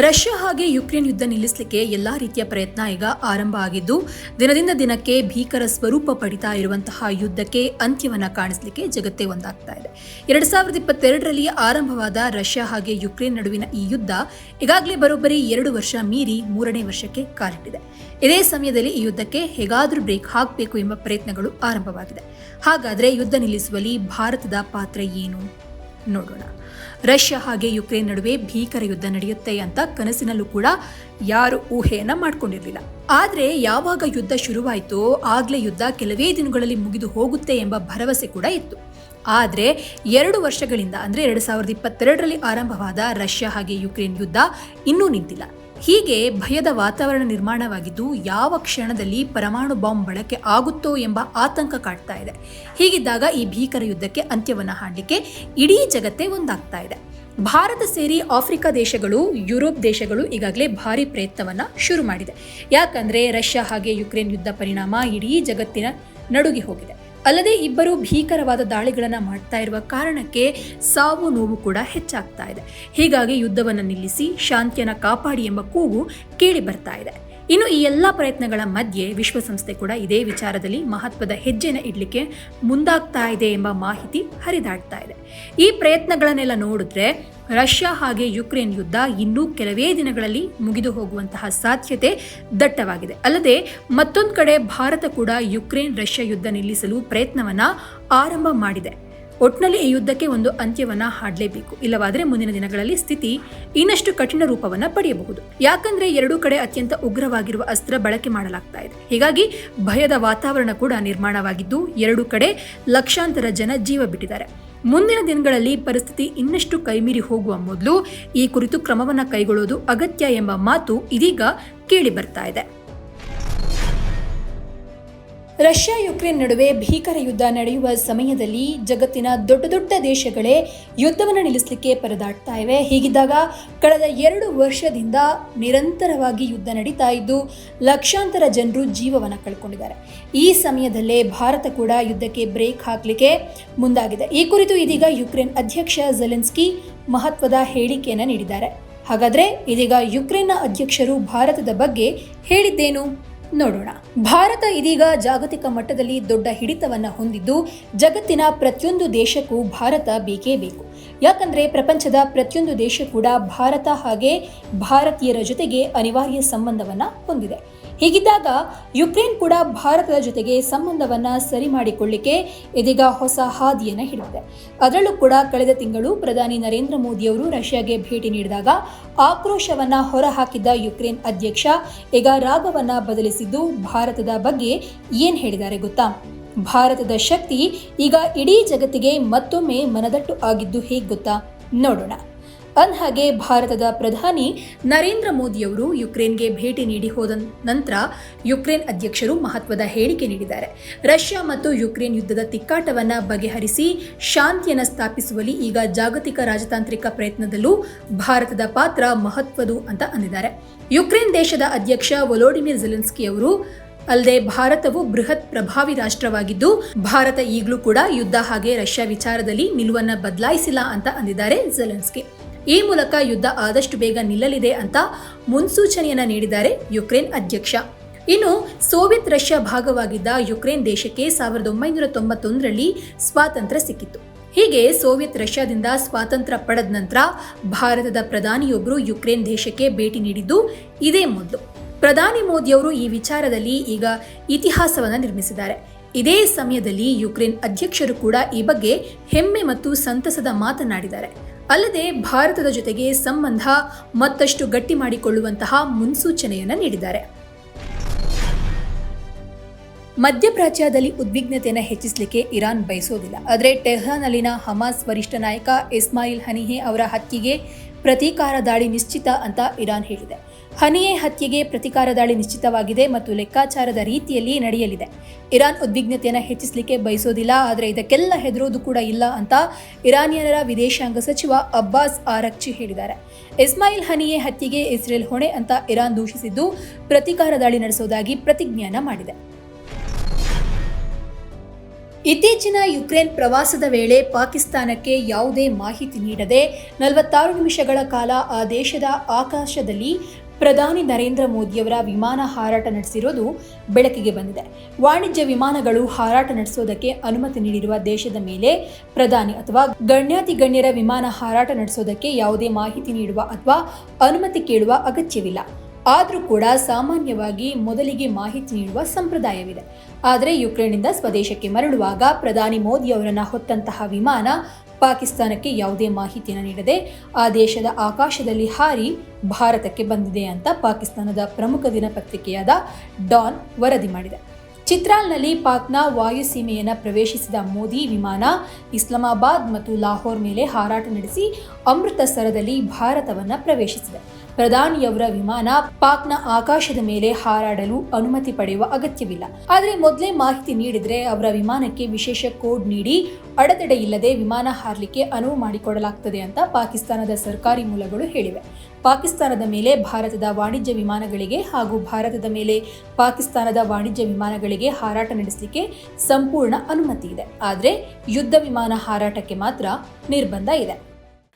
Russia ಹಾಗೆ Ukraine ಯುದ್ಧ ನಿಲ್ಲಿಸಲಿಕ್ಕೆ ಎಲ್ಲಾ ರೀತಿಯ ಪ್ರಯತ್ನ ಈಗ ಆರಂಭ ಆಗಿದ್ದು, ದಿನದಿಂದ ದಿನಕ್ಕೆ ಭೀಕರ ಸ್ವರೂಪ ಪಡಿತಾ ಇರುವಂತಹ ಯುದ್ಧಕ್ಕೆ ಅಂತ್ಯವನ್ನ ಕಾಣಿಸಲಿಕ್ಕೆ ಜಗತ್ತೇ ಒಂದಾಗ್ತಾ ಇದೆ. ಎರಡ್ ಸಾವಿರದ ಇಪ್ಪತ್ತೆರಡರಲ್ಲಿ ಆರಂಭವಾದ ರಷ್ಯಾ ಹಾಗೆ ಯುಕ್ರೇನ್ ನಡುವಿನ ಈ ಯುದ್ಧ ಈಗಾಗಲೇ ಬರೋಬ್ಬರಿ ಎರಡು ವರ್ಷ ಮೀರಿ ಮೂರನೇ ವರ್ಷಕ್ಕೆ ಕಾಲಿಟ್ಟಿದೆ. ಇದೇ ಸಮಯದಲ್ಲಿ ಈ ಯುದ್ಧಕ್ಕೆ ಹೇಗಾದರೂ ಬ್ರೇಕ್ ಹಾಕಬೇಕು ಎಂಬ ಪ್ರಯತ್ನಗಳು ಆರಂಭವಾಗಿದೆ. ಹಾಗಾದರೆ ಯುದ್ಧ ನಿಲ್ಲಿಸುವಲ್ಲಿ ಭಾರತದ ಪಾತ್ರ ಏನು? ನೋಡೋಣ. ರಷ್ಯಾ ಹಾಗೆ ಯುಕ್ರೇನ್ ನಡುವೆ ಭೀಕರ ಯುದ್ಧ ನಡೆಯುತ್ತೆ ಅಂತ ಕನಸಿನಲ್ಲೂ ಕೂಡ ಯಾರು ಊಹೆಯನ್ನ ಮಾಡ್ಕೊಂಡಿರಲಿಲ್ಲ. ಆದ್ರೆ ಯಾವಾಗ ಯುದ್ಧ ಶುರುವಾಯಿತೋ ಆಗ್ಲೇ ಯುದ್ಧ ಕೆಲವೇ ದಿನಗಳಲ್ಲಿ ಮುಗಿದು ಹೋಗುತ್ತೆ ಎಂಬ ಭರವಸೆ ಕೂಡ ಇತ್ತು. ಆದ್ರೆ ಎರಡು ವರ್ಷಗಳಿಂದ ಅಂದ್ರೆ ಎರಡು ಸಾವಿರದ ಇಪ್ಪತ್ತೆರಡರಲ್ಲಿ ಆರಂಭವಾದ ರಷ್ಯಾ ಹಾಗೆ ಯುಕ್ರೇನ್ ಯುದ್ಧ ಇನ್ನೂ ನಿಂತಿಲ್ಲ. ಹೀಗೆ ಭಯದ ವಾತಾವರಣ ನಿರ್ಮಾಣವಾಗಿದ್ದು ಯಾವ ಕ್ಷಣದಲ್ಲಿ ಪರಮಾಣು ಬಾಂಬ್ ಬಳಕೆ ಆಗುತ್ತೋ ಎಂಬ ಆತಂಕ ಕಾಡ್ತಾ ಇದೆ. ಹೀಗಿದ್ದಾಗ ಈ ಭೀಕರ ಯುದ್ಧಕ್ಕೆ ಅಂತ್ಯವನ್ನು ಹಾಡಲಿಕ್ಕೆ ಇಡೀ ಜಗತ್ತೇ ಒಂದಾಗ್ತಾ ಇದೆ. ಭಾರತ ಸೇರಿ ಆಫ್ರಿಕಾ ದೇಶಗಳು, ಯುರೋಪ್ ದೇಶಗಳು ಈಗಾಗಲೇ ಭಾರಿ ಪ್ರಯತ್ನವನ್ನು ಶುರು ಮಾಡಿದೆ. ಯಾಕಂದರೆ ರಷ್ಯಾ ಹಾಗೆ ಯುಕ್ರೇನ್ ಯುದ್ಧ ಪರಿಣಾಮ ಇಡೀ ಜಗತ್ತಿನ ನಡುಗಿ ಹೋಗಿದೆ. ಅಲ್ಲದೆ ಇಬ್ಬರು ಭೀಕರವಾದ ದಾಳಿಗಳನ್ನು ಮಾಡ್ತಾ ಇರುವ ಕಾರಣಕ್ಕೆ ಸಾವು ನೋವು ಕೂಡ ಹೆಚ್ಚಾಗ್ತಾ ಇದೆ. ಹೀಗಾಗಿ ಯುದ್ಧವನ್ನು ನಿಲ್ಲಿಸಿ ಶಾಂತಿಯನ್ನು ಕಾಪಾಡಿ ಎಂಬ ಕೂಗು ಕೇಳಿ ಬರ್ತಾ ಇದೆ. ಇನ್ನು ಈ ಎಲ್ಲ ಪ್ರಯತ್ನಗಳ ಮಧ್ಯೆ ವಿಶ್ವಸಂಸ್ಥೆ ಕೂಡ ಇದೇ ವಿಚಾರದಲ್ಲಿ ಮಹತ್ವದ ಹೆಜ್ಜೆನ ಇಡಲಿಕ್ಕೆ ಮುಂದಾಗ್ತಾ ಇದೆ ಎಂಬ ಮಾಹಿತಿ ಹರಿದಾಡ್ತಾ ಇದೆ. ಈ ಪ್ರಯತ್ನಗಳನ್ನೆಲ್ಲ ನೋಡಿದ್ರೆ ರಷ್ಯಾ ಹಾಗೆ ಯುಕ್ರೇನ್ ಯುದ್ಧ ಇನ್ನೂ ಕೆಲವೇ ದಿನಗಳಲ್ಲಿ ಮುಗಿದು ಹೋಗುವಂತಹ ಸಾಧ್ಯತೆ ದಟ್ಟವಾಗಿದೆ. ಅಲ್ಲದೆ ಮತ್ತೊಂದು ಕಡೆ ಭಾರತ ಕೂಡ ಯುಕ್ರೇನ್ ರಷ್ಯಾ ಯುದ್ಧ ನಿಲ್ಲಿಸಲು ಪ್ರಯತ್ನವನ್ನ ಆರಂಭ ಮಾಡಿದೆ. ಒಟ್ನಲ್ಲಿ ಈ ಯುದ್ಧಕ್ಕೆ ಒಂದು ಅಂತ್ಯವನ್ನ ಹಾಡಲೇಬೇಕು. ಇಲ್ಲವಾದರೆ ಮುಂದಿನ ದಿನಗಳಲ್ಲಿ ಸ್ಥಿತಿ ಇನ್ನಷ್ಟು ಕಠಿಣ ರೂಪವನ್ನ ಪಡೆಯಬಹುದು. ಯಾಕಂದ್ರೆ ಎರಡೂ ಕಡೆ ಅತ್ಯಂತ ಉಗ್ರವಾಗಿರುವ ಅಸ್ತ್ರ ಬಳಕೆ ಮಾಡಲಾಗ್ತಾ ಇದೆ. ಹೀಗಾಗಿ ಭಯದ ವಾತಾವರಣ ಕೂಡ ನಿರ್ಮಾಣವಾಗಿದ್ದು ಎರಡೂ ಕಡೆ ಲಕ್ಷಾಂತರ ಜನ ಜೀವ ಬಿಟ್ಟಿದ್ದಾರೆ. ಮುಂದಿನ ದಿನಗಳಲ್ಲಿ ಪರಿಸ್ಥಿತಿ ಇನ್ನಷ್ಟು ಕೈಮೀರಿ ಹೋಗುವ ಮೊದಲು ಈ ಕುರಿತು ಕ್ರಮವನ್ನು ಕೈಗೊಳ್ಳುವುದು ಅಗತ್ಯ ಎಂಬ ಮಾತು ಇದೀಗ ಕೇಳಿ ಬರ್ತಾ ಇದೆ. ರಷ್ಯಾ ಯುಕ್ರೇನ್ ನಡುವೆ ಭೀಕರ ಯುದ್ಧ ನಡೆಯುವ ಸಮಯದಲ್ಲಿ ಜಗತ್ತಿನ ದೊಡ್ಡ ದೊಡ್ಡ ದೇಶಗಳೇ ಯುದ್ಧವನ್ನು ನಿಲ್ಲಿಸಲಿಕ್ಕೆ ಪರದಾಡ್ತಾ ಇವೆ. ಹೀಗಿದ್ದಾಗ ಕಳೆದ ಎರಡು ವರ್ಷದಿಂದ ನಿರಂತರವಾಗಿ ಯುದ್ಧ ನಡೀತಾ ಇದ್ದು ಲಕ್ಷಾಂತರ ಜನರು ಜೀವವನ್ನು ಕಳ್ಕೊಂಡಿದ್ದಾರೆ. ಈ ಸಮಯದಲ್ಲೇ ಭಾರತ ಕೂಡ ಯುದ್ಧಕ್ಕೆ ಬ್ರೇಕ್ ಹಾಕಲಿಕ್ಕೆ ಮುಂದಾಗಿದೆ. ಈ ಕುರಿತು ಇದೀಗ ಯುಕ್ರೇನ್ ಅಧ್ಯಕ್ಷ ಜೆಲೆನ್ಸ್ಕಿ ಮಹತ್ವದ ಹೇಳಿಕೆಯನ್ನು ನೀಡಿದ್ದಾರೆ. ಹಾಗಾದರೆ ಇದೀಗ ಯುಕ್ರೇನ್ನ ಅಧ್ಯಕ್ಷರು ಭಾರತದ ಬಗ್ಗೆ ಹೇಳಿದ್ದೇನು? ನೋಡೋಣ. ಭಾರತ ಇದೀಗ ಜಾಗತಿಕ ಮಟ್ಟದಲ್ಲಿ ದೊಡ್ಡ ಹಿಡಿತವನ್ನ ಹೊಂದಿದ್ದು, ಜಗತ್ತಿನ ಪ್ರತಿಯೊಂದು ದೇಶಕ್ಕೂ ಭಾರತ ಬೇಕೇ ಬೇಕು. ಯಾಕಂದ್ರೆ ಪ್ರಪಂಚದ ಪ್ರತಿಯೊಂದು ದೇಶ ಕೂಡ ಭಾರತ ಹಾಗೆ ಭಾರತೀಯರ ಜೊತೆಗೆ ಅನಿವಾರ್ಯ ಸಂಬಂಧವನ್ನ ಹೊಂದಿದೆ. ಹೀಗಿದ್ದಾಗ ಯುಕ್ರೇನ್ ಕೂಡ ಭಾರತದ ಜೊತೆಗೆ ಸಂಬಂಧವನ್ನ ಸರಿ ಮಾಡಿಕೊಳ್ಳಿಕ್ಕೆ ಇದೀಗ ಹೊಸ ಹಾದಿಯನ್ನು ಹಿಡಿದಿದೆ. ಅದರಲ್ಲೂ ಕೂಡ ಕಳೆದ ತಿಂಗಳು ಪ್ರಧಾನಿ ನರೇಂದ್ರ ಮೋದಿಯವರು ರಷ್ಯಾಗೆ ಭೇಟಿ ನೀಡಿದಾಗ ಆಕ್ರೋಶವನ್ನ ಹೊರಹಾಕಿದ್ದ ಯುಕ್ರೇನ್ ಅಧ್ಯಕ್ಷ ಈಗ ರಾಗವನ್ನ ಬದಲಿಸಿದ್ದು ಭಾರತದ ಬಗ್ಗೆ ಏನ್ ಹೇಳಿದ್ದಾರೆ ಗೊತ್ತಾ? ಭಾರತದ ಶಕ್ತಿ ಈಗ ಇಡೀ ಜಗತ್ತಿಗೆ ಮತ್ತೊಮ್ಮೆ ಮನದಟ್ಟು ಆಗಿದ್ದು ಹೇಗೆ ಗೊತ್ತಾ? ನೋಡೋಣ. ಅಂದಹಾಗೆ ಭಾರತದ ಪ್ರಧಾನಿ ನರೇಂದ್ರ ಮೋದಿಯವರು ಯುಕ್ರೇನ್ಗೆ ಭೇಟಿ ನೀಡಿ ಹೋದ ನಂತರ ಯುಕ್ರೇನ್ ಅಧ್ಯಕ್ಷರು ಮಹತ್ವದ ಹೇಳಿಕೆ ನೀಡಿದ್ದಾರೆ. ರಷ್ಯಾ ಮತ್ತು ಯುಕ್ರೇನ್ ಯುದ್ಧದ ತಿಕ್ಕಾಟವನ್ನು ಬಗೆಹರಿಸಿ ಶಾಂತಿಯನ್ನು ಸ್ಥಾಪಿಸುವಲ್ಲಿ ಈಗ ಜಾಗತಿಕ ರಾಜತಾಂತ್ರಿಕ ಪ್ರಯತ್ನದಲ್ಲೂ ಭಾರತದ ಪಾತ್ರ ಮಹತ್ವದು ಅಂತ ಅಂದಿದ್ದಾರೆ. ಯುಕ್ರೇನ್ ದೇಶದ ಅಧ್ಯಕ್ಷ ವೊಲೋಡಿಮಿರ್ ಜೆಲೆನ್ಸ್ಕಿ ಅವರು, ಅಲ್ಲದೆ ಭಾರತವು ಬೃಹತ್ ಪ್ರಭಾವಿ ರಾಷ್ಟ್ರವಾಗಿದ್ದು, ಭಾರತ ಈಗಲೂ ಕೂಡ ಯುದ್ಧ ಹಾಗೆ ರಷ್ಯಾ ವಿಚಾರದಲ್ಲಿ ನಿಲುವನ್ನು ಬದಲಾಯಿಸಿಲ್ಲ ಅಂತ ಅಂದಿದ್ದಾರೆ ಜೆಲೆನ್ಸ್ಕಿ ಈ ಮೂಲಕ ಯುದ್ಧ ಆದಷ್ಟು ಬೇಗ ನಿಲ್ಲಲಿದೆ ಅಂತ ಮುನ್ಸೂಚನೆಯನ್ನು ನೀಡಿದ್ದಾರೆ ಯುಕ್ರೇನ್ ಅಧ್ಯಕ್ಷ. ಇನ್ನು ಸೋವಿಯತ್ ರಷ್ಯಾ ಭಾಗವಾಗಿದ್ದ ಯುಕ್ರೇನ್ ದೇಶಕ್ಕೆ ಸಾವಿರದ ಒಂಬೈನೂರ ತೊಂಬತ್ತೊಂದರಲ್ಲಿ ಸ್ವಾತಂತ್ರ್ಯ ಸಿಕ್ಕಿತ್ತು. ಹೀಗೆ ಸೋವಿಯತ್ ರಷ್ಯಾದಿಂದ ಸ್ವಾತಂತ್ರ್ಯ ಪಡೆದ ನಂತರ ಭಾರತದ ಪ್ರಧಾನಿಯೊಬ್ಬರು ಯುಕ್ರೇನ್ ದೇಶಕ್ಕೆ ಭೇಟಿ ನೀಡಿದ್ದು ಇದೇ ಮೊದಲು. ಪ್ರಧಾನಿ ಮೋದಿಯವರು ಈ ವಿಚಾರದಲ್ಲಿ ಈಗ ಇತಿಹಾಸವನ್ನು ನಿರ್ಮಿಸಿದ್ದಾರೆ. ಇದೇ ಸಮಯದಲ್ಲಿ ಯುಕ್ರೇನ್ ಅಧ್ಯಕ್ಷರು ಕೂಡ ಈ ಬಗ್ಗೆ ಹೆಮ್ಮೆ ಮತ್ತು ಸಂತಸದ ಮಾತನಾಡಿದ್ದಾರೆ. ಅಲ್ಲದೆ ಭಾರತದ ಜೊತೆಗೆ ಸಂಬಂಧ ಮತ್ತಷ್ಟು ಗಟ್ಟಿ ಮಾಡಿಕೊಳ್ಳುವಂತಹ ಮುನ್ಸೂಚನೆಯನ್ನು ನೀಡಿದ್ದಾರೆ. ಮಧ್ಯಪ್ರಾಚ್ಯದಲ್ಲಿ ಉದ್ವಿಗ್ನತೆಯನ್ನು ಹೆಚ್ಚಿಸಲಿಕ್ಕೆ ಇರಾನ್ ಬಯಸೋದಿಲ್ಲ. ಆದರೆ ಟೆಹ್ರಾನ್ನಲ್ಲಿನ ಹಮಾಸ್ ವರಿಷ್ಠ ನಾಯಕ ಇಸ್ಮಾಯಿಲ್ ಹನಿಹೆ ಅವರ ಹತ್ಯೆಗೆ ಪ್ರತೀಕಾರ ದಾಳಿ ನಿಶ್ಚಿತ ಅಂತ ಇರಾನ್ ಹೇಳಿದೆ. ಹನಿಯೆ ಹತ್ಯೆಗೆ ಪ್ರತಿಕಾರ ದಾಳಿ ನಿಶ್ಚಿತವಾಗಿದೆ ಮತ್ತು ಲೆಕ್ಕಾಚಾರದ ರೀತಿಯಲ್ಲಿ ನಡೆಯಲಿದೆ. ಇರಾನ್ ಉದ್ವಿಗ್ನತೆಯನ್ನು ಹೆಚ್ಚಿಸಲಿಕ್ಕೆ ಬಯಸೋದಿಲ್ಲ, ಆದರೆ ಇದಕ್ಕೆಲ್ಲ ಹೆದರೋದು ಕೂಡ ಇಲ್ಲ ಅಂತ ಇರಾನಿಯನರ ವಿದೇಶಾಂಗ ಸಚಿವ ಅಬ್ಬಾಸ್ ಆರಕ್ಚಿ ಹೇಳಿದ್ದಾರೆ. ಇಸ್ಮಾಯಿಲ್ ಹನಿಯೆ ಹತ್ಯೆಗೆ ಇಸ್ರೇಲ್ ಹೊಣೆ ಅಂತ ಇರಾನ್ ದೂಷಿಸಿದ್ದು ಪ್ರತಿಕಾರ ದಾಳಿ ನಡೆಸೋದಾಗಿ ಪ್ರತಿಜ್ಞಾನ ಮಾಡಿದೆ. ಇತ್ತೀಚಿನ ಯುಕ್ರೇನ್ ಪ್ರವಾಸದ ವೇಳೆ ಪಾಕಿಸ್ತಾನಕ್ಕೆ ಯಾವುದೇ ಮಾಹಿತಿ ನೀಡದೆ ನಲವತ್ತಾರು ನಿಮಿಷಗಳ ಕಾಲ ಆ ದೇಶದ ಆಕಾಶದಲ್ಲಿ ಪ್ರಧಾನಿ ನರೇಂದ್ರ ಮೋದಿಯವರ ವಿಮಾನ ಹಾರಾಟ ನಡೆಸಿರೋದು ಬೆಳಕಿಗೆ ಬಂದಿದೆ. ವಾಣಿಜ್ಯ ವಿಮಾನಗಳು ಹಾರಾಟ ನಡೆಸೋದಕ್ಕೆ ಅನುಮತಿ ನೀಡಿರುವ ದೇಶದ ಮೇಲೆ ಪ್ರಧಾನಿ ಅಥವಾ ಗಣ್ಯಾತಿ ಗಣ್ಯರ ವಿಮಾನ ಹಾರಾಟ ನಡೆಸೋದಕ್ಕೆ ಯಾವುದೇ ಮಾಹಿತಿ ನೀಡುವ ಅಥವಾ ಅನುಮತಿ ಕೇಳುವ ಅಗತ್ಯವಿಲ್ಲ. ಆದರೂ ಕೂಡ ಸಾಮಾನ್ಯವಾಗಿ ಮೊದಲಿಗೆ ಮಾಹಿತಿ ನೀಡುವ ಸಂಪ್ರದಾಯವಿದೆ. ಆದರೆ ಯುಕ್ರೇನಿಂದ ಸ್ವದೇಶಕ್ಕೆ ಮರಳುವಾಗ ಪ್ರಧಾನಿ ಮೋದಿ ಅವರನ್ನು ಹೊತ್ತಂತಹ ವಿಮಾನ ಪಾಕಿಸ್ತಾನಕ್ಕೆ ಯಾವುದೇ ಮಾಹಿತಿಯನ್ನು ನೀಡದೆ ಆ ದೇಶದ ಆಕಾಶದಲ್ಲಿ ಹಾರಿ ಭಾರತಕ್ಕೆ ಬಂದಿದೆ ಅಂತ ಪಾಕಿಸ್ತಾನದ ಪ್ರಮುಖ ದಿನಪತ್ರಿಕೆಯಾದ ಡಾನ್ ವರದಿ ಮಾಡಿದೆ. ಚಿತ್ರಾಲ್ನಲ್ಲಿ ಪಾಕ್ನ ವಾಯುಸೀಮೆಯನ್ನು ಪ್ರವೇಶಿಸಿದ ಮೋದಿ ವಿಮಾನ ಇಸ್ಲಾಮಾಬಾದ್ ಮತ್ತು ಲಾಹೋರ್ ಮೇಲೆ ಹಾರಾಟ ನಡೆಸಿ ಅಮೃತಸರದಲ್ಲಿ ಭಾರತವನ್ನು ಪ್ರವೇಶಿಸಿದೆ. ಪ್ರಧಾನಿಯವರ ವಿಮಾನ ಪಾಕ್ನ ಆಕಾಶದ ಮೇಲೆ ಹಾರಾಡಲು ಅನುಮತಿ ಪಡೆಯುವ ಅಗತ್ಯವಿಲ್ಲ. ಆದರೆ ಮೊದಲೇ ಮಾಹಿತಿ ನೀಡಿದ್ರೆ ಅವರ ವಿಮಾನಕ್ಕೆ ವಿಶೇಷ ಕೋಡ್ ನೀಡಿ ಅಡೆತಡೆ ಇಲ್ಲದೆ ವಿಮಾನ ಹಾರಲಿಕ್ಕೆ ಅನುವು ಮಾಡಿಕೊಡಲಾಗ್ತದೆ ಅಂತ ಪಾಕಿಸ್ತಾನದ ಸರ್ಕಾರಿ ಮೂಲಗಳು ಹೇಳಿವೆ. ಪಾಕಿಸ್ತಾನದ ಮೇಲೆ ಭಾರತದ ವಾಣಿಜ್ಯ ವಿಮಾನಗಳಿಗೆ ಹಾಗೂ ಭಾರತದ ಮೇಲೆ ಪಾಕಿಸ್ತಾನದ ವಾಣಿಜ್ಯ ವಿಮಾನಗಳಿಗೆ ಹಾರಾಟ ನಡೆಸಲಿಕ್ಕೆ ಸಂಪೂರ್ಣ ಅನುಮತಿ ಇದೆ. ಆದರೆ ಯುದ್ಧ ವಿಮಾನ ಹಾರಾಟಕ್ಕೆ ಮಾತ್ರ ನಿರ್ಬಂಧ ಇದೆ.